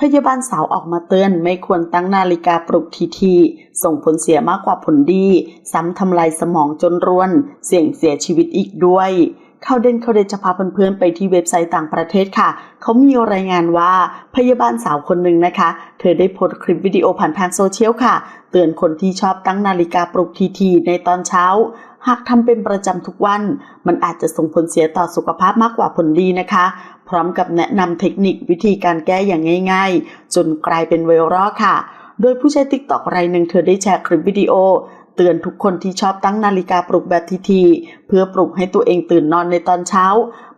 พยาบาลสาวออกมาเตือนไม่ควรตั้งนาฬิกาปลุกทีทีส่งผลเสียมากกว่าผลดี ซ้ำทำลายสมองจนรวน เสี่ยงเสียชีวิตอีกด้วย ข่าวเด่นข่าวเด็ดจะพาเพื่อนๆไปที่เว็บไซต์ต่างประเทศค่ะ เขามีรายงานว่าพยาบาลสาวคนหนึ่งนะคะ เธอได้โพสต์คลิปวิดีโอผ่านทางโซเชียลค่ะ เตือนคนที่ชอบตั้งนาฬิกาปลุกทีทีในตอนเช้า หากทำเป็นประจำทุกวัน มันอาจจะส่งผลเสียต่อสุขภาพมากกว่าผลดีนะคะ พร้อมกับแนะนำเทคนิควิธีการแก้อย่างง่าย ๆ จนกลายเป็นไวรัลค่ะ โดยผู้ใช้ติ๊กต็อกรายหนึ่งเธอได้แชร์คลิปวิดีโอ ตือนทุกคนที่ชอบตั้งนาฬิกาปลุกแบบทีทีเพื่อปลุกให้ตัวเองตื่นนอนในตอนเช้า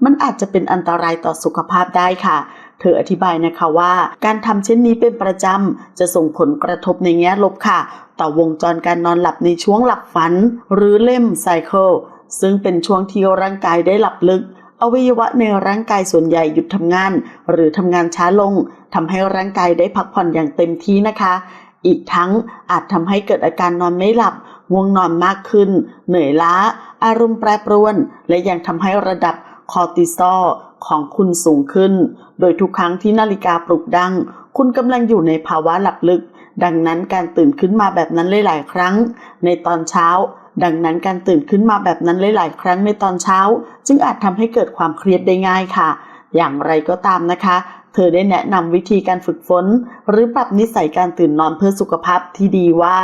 มันอาจจะเป็นอันตรายต่อสุขภาพได้ค่ะ เธออธิบายนะคะว่า การทำเช่นนี้เป็นประจำจะส่งผลกระทบในแง่ลบค่ะ ต่อวงจรการนอนหลับในช่วงหลับฝัน หรือเล่มไซเคิลซึ่งเป็นช่วงที่ร่างกายได้หลับลึกอวัยวะในร่างกายส่วนใหญ่หยุดทำงาน หรือทำงานช้าลงทำให้ร่างกายได้พักผ่อนอย่างเต็มที่นะคะ อีกทั้งอาจทำให้เกิดอาการนอนไม่หลับ ง่วงนอนมากขึ้น เหนื่อยล้า อารมณ์แปรปรวน และยังทำให้ระดับคอร์ติซอลของคุณสูงขึ้น โดยทุกครั้งที่นาฬิกาปลุกดัง คุณกำลังอยู่ในภาวะหลับลึก ดังนั้นการตื่นขึ้นมาแบบนั้นหลาย ๆ ครั้ง ในตอนเช้า ดังนั้นการตื่นขึ้นมาแบบนั้นหลาย ๆ ครั้งในตอนเช้า จึงอาจทำให้เกิดความเครียดได้ง่ายค่ะ อย่างไรก็ตามนะคะ เธอได้แนะนำวิธีการฝึกฝน หรือปรับนิสัยการตื่นนอนเพื่อสุขภาพที่ดีว่า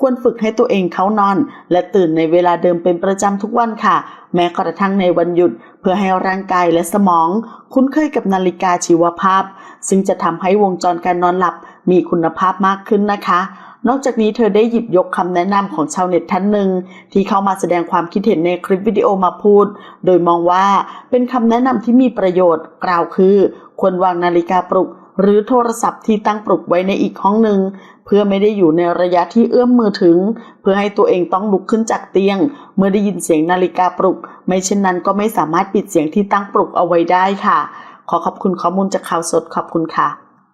ควรฝึกให้ตัวเองเข้านอน และตื่นในเวลาเดิมเป็นประจำทุกวันค่ะ แม้กระทั่งในวันหยุด เพื่อให้ร่างกายและสมอง คุ้นเคยกับนาฬิกาชีวภาพ ซึ่งจะทำให้วงจรการนอนหลับมีคุณภาพมากขึ้นนะคะนอกจากนี้เธอได้หยิบยกคำแนะนำของชาวเน็ตท่านหนึ่ง ที่เข้ามาแสดงความคิดเห็นในคลิปวิดีโอมาพูด โดยมองว่าเป็นคำแนะนำที่มีประโยชน์ กล่าวคือ ควรวางนาฬิกาปลุก หรือโทรศัพท์ที่ตั้งปลุกไว้ในอีกห้องหนึ่งเพื่อไม่ได้อยู่ในระยะที่เอื้อมมือถึง เพื่อให้ตัวเองต้องลุกขึ้นจากเตียง เมื่อได้ยินเสียงนาฬิกาปลุก ไม่เช่นนั้นก็ไม่สามารถปิดเสียงที่ตั้งปลุกเอาไว้ได้ค่ะ ขอขอบคุณข้อมูลจากข่าวสดขอบคุณค่ะ